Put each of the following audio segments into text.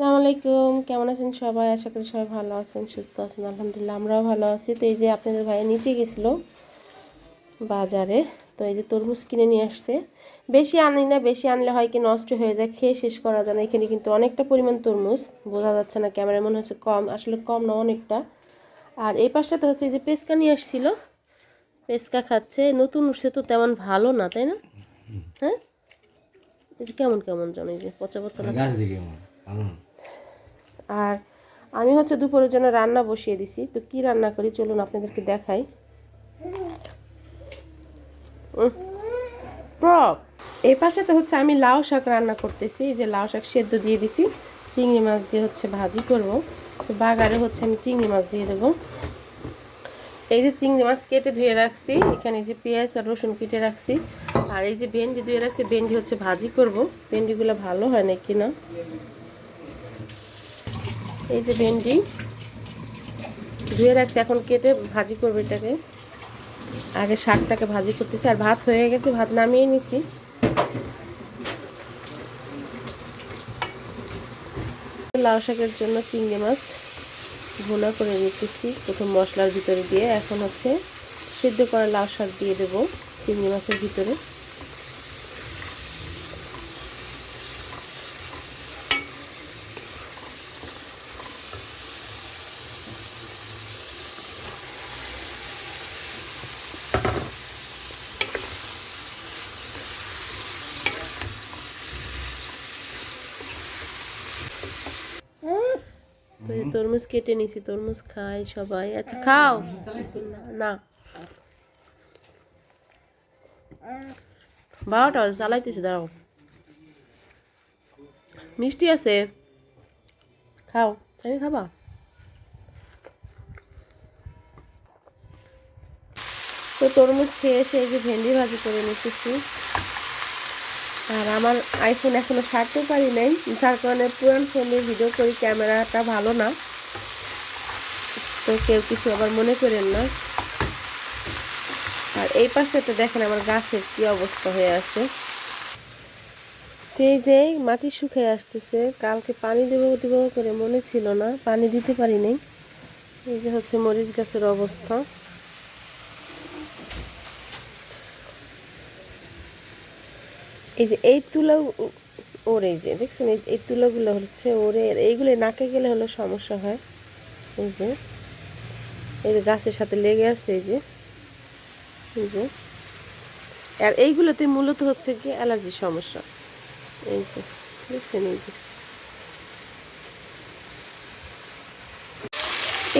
আসসালামু আলাইকুম কেমন আছেন সবাই? আশা করি সবাই ভালো আছেন সুস্থ আছেন আলহামদুলিল্লাহ আমরাও ভালো আছি। তো এই যে আপনাদের ভাই নিচে গেছিল বাজারে তো এই যে তরমুজ কিনে নিয়ে আসছে। বেশি আনি না বেশি আনলে হয় কি নষ্ট হয়ে যায় খেয়ে শেষ করা যায় না। এখানে কিন্তু অনেকটা পরিমাণ তরমুজ বোঝা যাচ্ছে না ক্যামেরা মনে হচ্ছে কম আসলে কম না অনেকটা। আর এই পাশটাতে হচ্ছে এই যে পেস্কা নিয়ে আসছিল। পেস্কা খাচ্ছে নতুন উঠছে তো তেমন ভালো না তাই না? হ্যাঁ? কেমন কেমন জানো এই যে পচা পচা লাগে। গাছ দিকে আমার ভালো না। আর আমি হচ্ছে দুপুরের জন্য রান্না বসিয়ে দিছি। তো কি রান্না করি চলুন আপনাদেরকে দেখাই। টক এই পাশেতে হচ্ছে আমি লাউ শাক রান্না করতেছি। যে লাউ শাক সেদ্ধ দিয়ে দিছি। চিংড়ি মাছ দিয়ে হচ্ছে ভাজি করব। তো বাগারে হচ্ছে আমি চিংড়ি মাছ দিয়ে দেবো। এই যে চিংড়ি মাছ কেটে ধুয়ে রাখছি। এখানে যে পেঁয়াজ আর রসুন কেটে রাখছি। আর এই যে ভেন্ডি ধুয়ে রাখছি। ভেন্ডি হচ্ছে ভাজি করব। ভেন্ডিগুলো ভালো হয় না কিনা। এই যে ভেন্ডি। ধুয়ে রাখছি এখন কেটে ভাজি করব এটাকে। আগে শাকটাকে ভাজি করতেছি, আর ভাত হয়ে গেছে, ভাত নামিয়ে নিছি। লাউ শাকের জন্য চিংড়ি মাছ ভুনা করে নিতেছি প্রথম মশলার ভিতরে দিয়ে। এখন হচ্ছে সিদ্ধ করা লাউ শাক দিয়ে দেবো চিংড়ি মাছের ভিতরে। তো এই তরমুজ কেটে নিছি তরমুজ খাই সবাই। আচ্ছা খাও। না। বারোটা চালাইতেছি দাঁড়াও। মিষ্টি আছে। খাও। তুমি খাবা? তো তরমুজ খেয়ে এসে এই যে ভেন্ডি ভাজি করে নিতেছি আর আমার আইফোন এখনও সারতে পারি নাই, যার কারণে পুরান ফোনে ভিডিও করি, ক্যামেরাটা ভালো না। তো কেউ কিছু আবার মনে করেন না। আর এই পাশটাতে দেখেন আমার গাছের কি অবস্থা হয়ে আছে। তো যে মাটি শুকিয়ে আসতেছে, কালকে পানি দেবো দেবো করে মনে ছিল না, পানি দিতে পারি নাই। এই যে হচ্ছে মরিচ গাছের অবস্থা। এই যে এই তুলা ওর যে, দেখছেন? এই তুলাগুলো হচ্ছে ওরে এইগুলো নাকে গেলে হলো সমস্যা হয়। এই যে এই যে গাছের সাথে লেগে আছে, এই যে এই যে। আর এইগুলোতে মূলত হচ্ছে কি অ্যালার্জির সমস্যা। এই যে, দেখছেন? এই যে।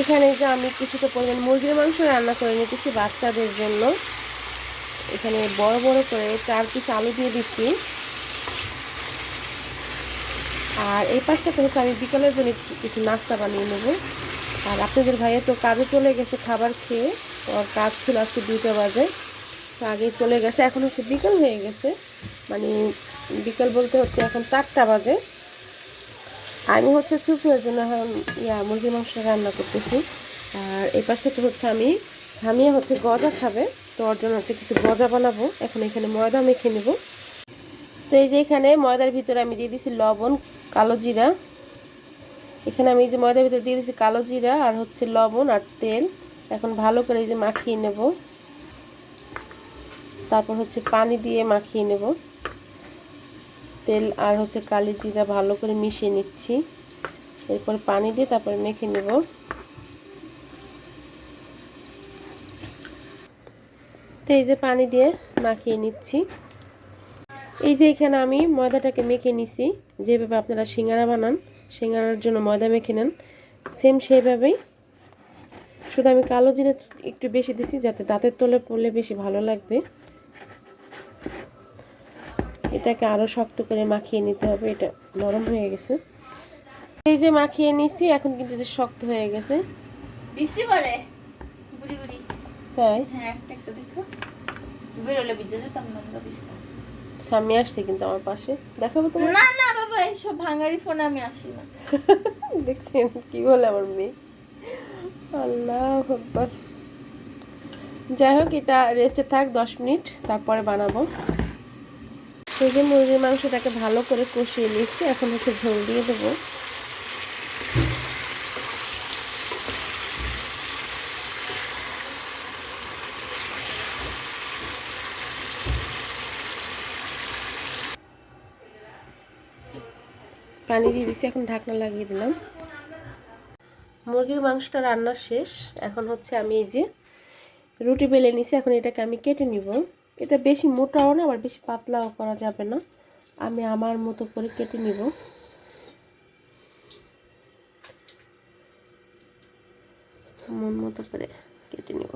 এখানে যে আমি কিছুটা পরিমাণ মুরগির মাংস রান্না করে নিতেছি বাচ্চাদের জন্য। এখানে বড় বড় করে চার পিস আলু দিয়ে দিচ্ছি। আর এই পাশটাতে হচ্ছে আমি বিকালের জন্য কিছু নাস্তা বানিয়ে নেব। আর আপনাদের ভাইয়া তো কাজে চলে গেছে খাবার খেয়ে। ওর কাজ ছিল আজকে দুইটা বাজে। তো আগেই চলে গেছে। এখন হচ্ছে বিকাল হয়ে গেছে। মানে বিকাল বলতে হচ্ছে এখন চারটা বাজে। আমি হচ্ছে চুপির জন্য এখন, ইয়া, মুরগির মাংস রান্না করতেছি। আর এই পাশটাতে হচ্ছে আমি সামিয়া হচ্ছে গজা খাবে। তো ওর জন্য হচ্ছে কিছু গজা বানাবো। এখন এখানে ময়দা মেখে নেব। তো এই যে এখানে ময়দার ভিতরে আমি দিয়ে দিছি লবণ, কালো জিরা। এখানে আমি এই যে ময়দার ভিতরে দিয়ে দিছি কালো জিরা আর হচ্ছে লবণ আর তেল। এখন ভালো করে এই যে মাখিয়ে নেব। তারপর হচ্ছে পানি দিয়ে মাখিয়ে নেব। তেল আর হচ্ছে কালি জিরা ভালো করে মিশিয়ে নিচ্ছি। এরপর পানি দিয়ে তারপরে মেখে নেব। তো এই যে পানি দিয়ে মাখিয়ে নিচ্ছি। এই যে এখানে আমি ময়দাটাকে মেখে নিছি, যেভাবে আপনারা সিঙ্গারা বানান, সিঙ্গারার জন্য ময়দা মেখে নেন সেম সেইভাবেই শুধু আমি কালো জিরে একটু বেশি দিছি যাতে দাঁতের তলে পড়লে বেশি ভালো লাগবে। এটাকে আরও শক্ত করে মাখিয়ে নিতে হবে, এটা নরম হয়ে গেছে। এই যে মাখিয়ে নিছি, এখন কিন্তু যে শক্ত হয়ে গেছে। বৃষ্টি পড়ে? বৃষ্টি সামনে আসছে কিন্তু আমার পাশে। দেখাবো তোমার না না বাবা এইসব ভাঙারি ফোনে আমি আসি না। দেখছেন কি বলে আমার মেয়ে? আল্লাহ আকবার। যাই হোক এটা রেস্টে থাক দশ মিনিট তারপরে বানাবো। এই যে মুরগির মাংসটাকে ভালো করে কষিয়ে নিচ্ছি এখন হচ্ছে ঝোল দিয়ে দেবো। পানি দিয়ে দিচ্ছি এখন ঢাকনা লাগিয়ে দিলাম। মুরগির মাংসটা রান্না শেষ। এখন হচ্ছে আমি এই যে রুটি বেলে নিছি, এখন এটাকে আমি কেটে নিব। এটা বেশি মোটাও না, আবার বেশি পাতলাও করা যাবে না। আমি আমার মতো করে কেটে নিব। মন মতো করে কেটে নিব।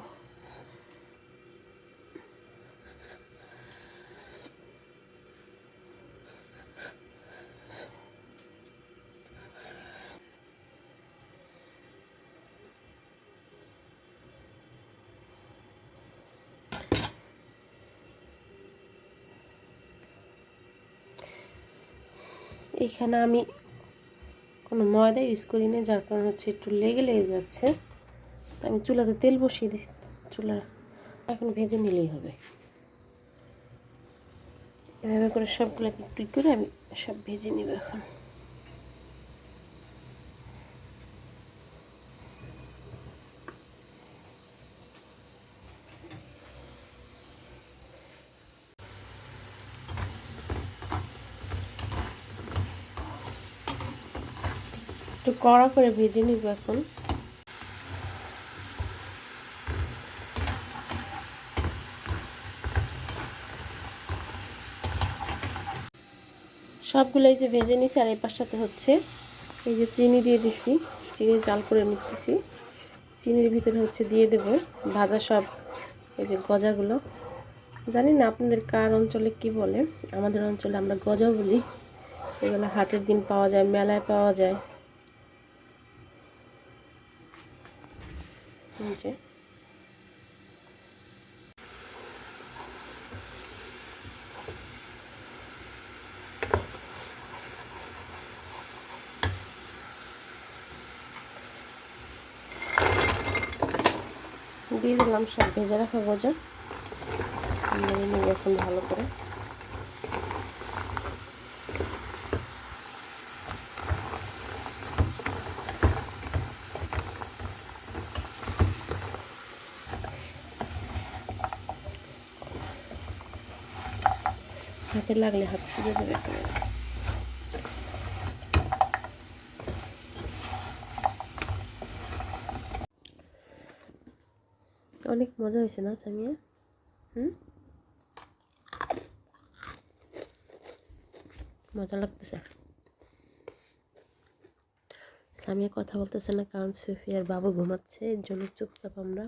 এখানে আমি কোনো ময়দা ইউজ করি না যার কারণে হচ্ছে একটু লেগে লেগে যাচ্ছে। আমি চুলাতে তেল বসিয়ে দিছি, চুলা এখন ভেজে নিলেই হবে। এভাবে করে সবগুলো একটু করে আমি সব ভেজে নিব এখন। একটু কড়া করে ভেজে নিব এখন। সবগুলো এই যে ভেজে নিছি আর এই পাশটাতে হচ্ছে এই যে চিনি দিয়ে দিছি, চিনি জাল করে নিতেছি। চিনির ভিতরে হচ্ছে দিয়ে দেব ভাজা সব এই যে গজাগুলো। জানি না আপনাদের কার অঞ্চলে কি বলে, আমাদের অঞ্চলে আমরা গজা বলি। এগুলো হাটের দিন পাওয়া যায়, মেলায় পাওয়া যায়। এই দিয়ে দিলাম সব ভেজে রাখা গজা। এখন ভালো করে হাতে লাগলে হাত পুড়ে যাবে। অনেক মজা হয়েছে না, সামিয়া? হুম? মজা লাগতেছে। সামিয়া কথা বলতেছে না, কারণ সুফিয়ার বাবু ঘুমাচ্ছে, এর জন্য চুপচাপ আমরা